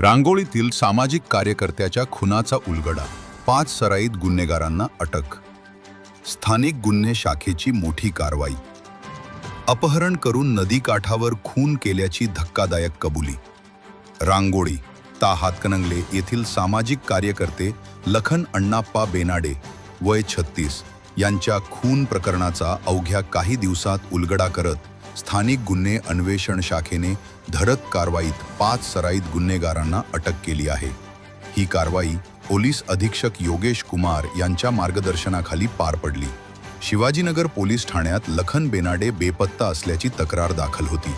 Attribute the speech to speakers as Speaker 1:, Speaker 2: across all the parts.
Speaker 1: रांगोळीतील सामाजिक कार्यकर्त्याच्या खुनाचा उलगडा पाच सराईत गुन्हेगारांना अटक स्थानिक गुन्हे शाखेची मोठी कारवाई अपहरण करून नदीकाठावर खून केल्याची धक्कादायक कबुली रांगोळी ता हातकणंगले येथील सामाजिक कार्यकर्ते लखन अण्णाप्पा बेनाडे वय छत्तीस यांच्या खून प्रकरणाचा अवघ्या काही दिवसात उलगडा करत स्थानिक गुन्हे अन्वेषण शाखेने धडक कारवाईत पाच सराईत गुन्हेगारांना अटक केली आहे. ही कारवाई पोलीस अधीक्षक योगेश कुमार यांच्या मार्गदर्शनाखाली पार पडली. शिवाजीनगर पोलीस ठाण्यात लखन बेनाडे बेपत्ता असल्याची तक्रार दाखल होती.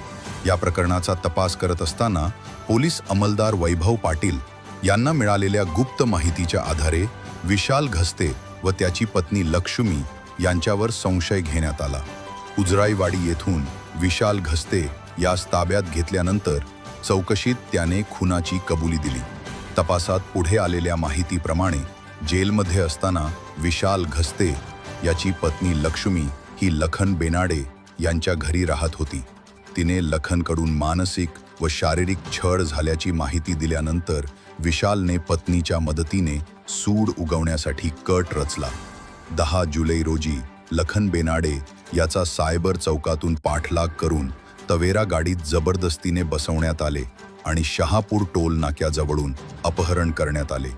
Speaker 1: या प्रकरणाचा तपास करत असताना पोलीस अंमलदार वैभव पाटील यांना मिळालेल्या गुप्त माहितीच्या आधारे विशाल घस्ते व त्याची पत्नी लक्ष्मी यांच्यावर संशय घेण्यात आला. उजराईवाडी येथून विशाल घस्ते यास ताब्यात घेतल्यानंतर चौकशीत त्याने खुनाची कबुली दिली. तपासात पुढे आलेल्या माहितीप्रमाणे जेलमध्ये असताना विशाल घस्ते याची पत्नी लक्ष्मी ही लखन बेनाडे यांच्या घरी राहत होती. तिने लखनकडून मानसिक व शारीरिक छळ झाल्याची माहिती दिल्यानंतर विशालने पत्नीच्या मदतीने सूड उगवण्यासाठी कट रचला. दहा जुलै रोजी लखन बेनाडे याचा सायबर चौकातून पाठलाग करून तवेरा गाडीत जबरदस्तीने बसवण्यात आले आणि शहापूर टोल नाक्याजवळून अपहरण करण्यात आले.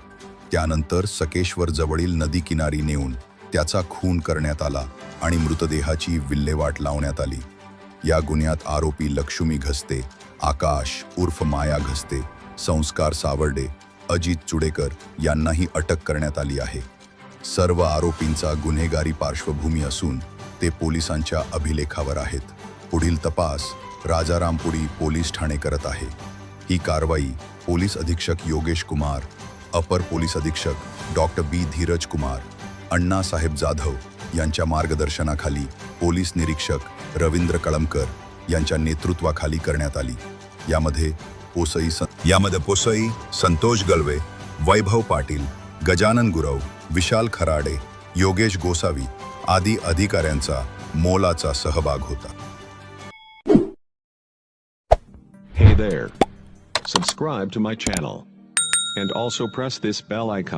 Speaker 1: त्यानंतर सकेश्वर जवळील नदी किनारी नेऊन त्याचा खून करण्यात आला आणि मृतदेहाची विल्हेवाट लावण्यात आली. या गुन्ह्यात आरोपी लक्ष्मी घसते आकाश उर्फ माया घसते संस्कार सावर्डे अजित चुडेकर यांनाही अटक करण्यात आली आहे. सर्व आरोपींचा गुन्हेगारी पार्श्वभूमी असून ते पोलिसांच्या अभिलेखावर आहेत. पुढील तपास राजारामपुरी पोलीस ठाणे करत आहे. ही कारवाई पोलीस अधीक्षक योगेश कुमार अपर पोलीस अधीक्षक डॉक्टर बी. धीरज कुमार अण्णासाहेब जाधव यांच्या मार्गदर्शनाखाली पोलीस निरीक्षक रवींद्र कळमकर यांच्या नेतृत्वाखाली करण्यात आली. यामध्ये पोसई यामध्ये पोसई संतोष गलवे वैभव पाटील गजानन गुरव विशाल खराडे योगेश गोसावी आदी अधिकाऱ्यांचा मोलाचा सहभाग होता
Speaker 2: Hey there. Subscribe to my channel. And also press this bell icon.